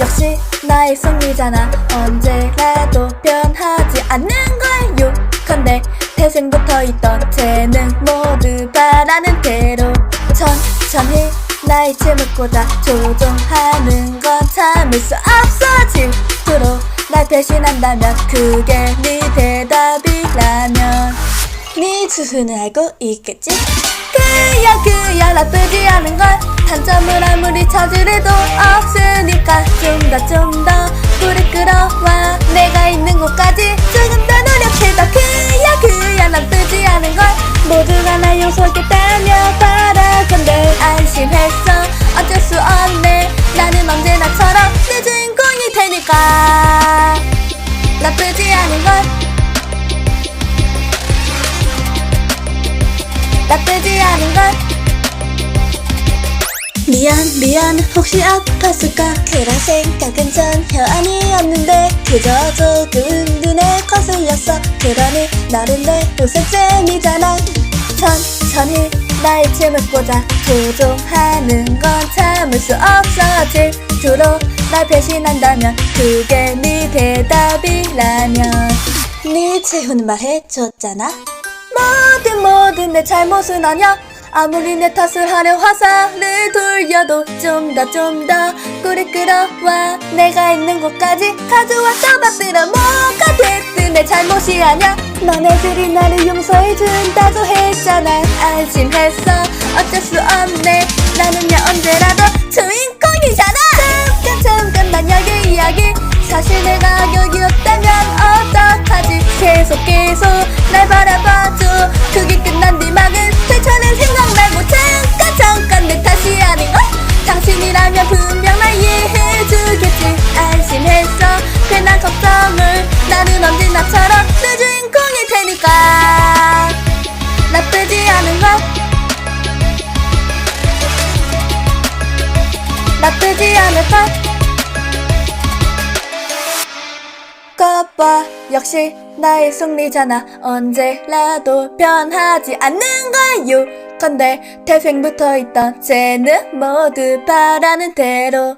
역시 나의 승리잖아 언제라도 변하지 않는 걸요 컨대 태생부터 있던 재능 모두 바라는 대로 천천히 나의 춤을 꽂아 조종하는 건 참을 수 없어 질투로 날 배신한다면 그게 네 대답이라면 네 주소는 알고 있겠지? 그야 그야 걸 아무리 찾으려도 없으니까 좀 더 좀 더 불을 끌어와 내가 있는 곳까지 조금 더 노력해봐 그야 그야 나쁘지 않은 걸. 모두가 날 용서하겠다며 바라건대 안심했어. 어쩔 수 없네. 나는 언제나처럼 내 주인공이 되니까. 나쁘지 않은 걸. 나쁘지 않은 걸 미안 미안. 혹시 아팠을까? 그런 생각은 전혀 아니었는데 그저 조금 눈에 거슬렸어. 그러니 너는 내 웃음쌤이잖아. 천천히 나의 꽂아 조종하는 건 참을 수 없어 질투로 날 배신한다면 그게 네 대답이라면. 네 최후는 말 해줬잖아. 모든 모든 내 잘못은 아냐 아무리 내 탓을 하려 화살을 돌려도 좀 더 좀 더 꿀을 끌어와. 내가 있는 곳까지 가져와. 써봤더라 뭐가 됐든 내 잘못이 아냐 너네들이 나를 용서해준다고 했잖아. 안심했어. 어쩔 수 없네. 나는야 언제라도 주인공이잖아. 잠깐 잠깐 난 여기 이야기. 사실 내가 여기였다면 어떡하지? 계속 계속 언제나처럼 내 주인공이 되니까. 나쁘지 않은 걸 나쁘지 않을 걸 거봐. 역시 나의 승리잖아. 언제라도 변하지 않는 걸요 건데 태생부터 있던 재능 모두 바라는 대로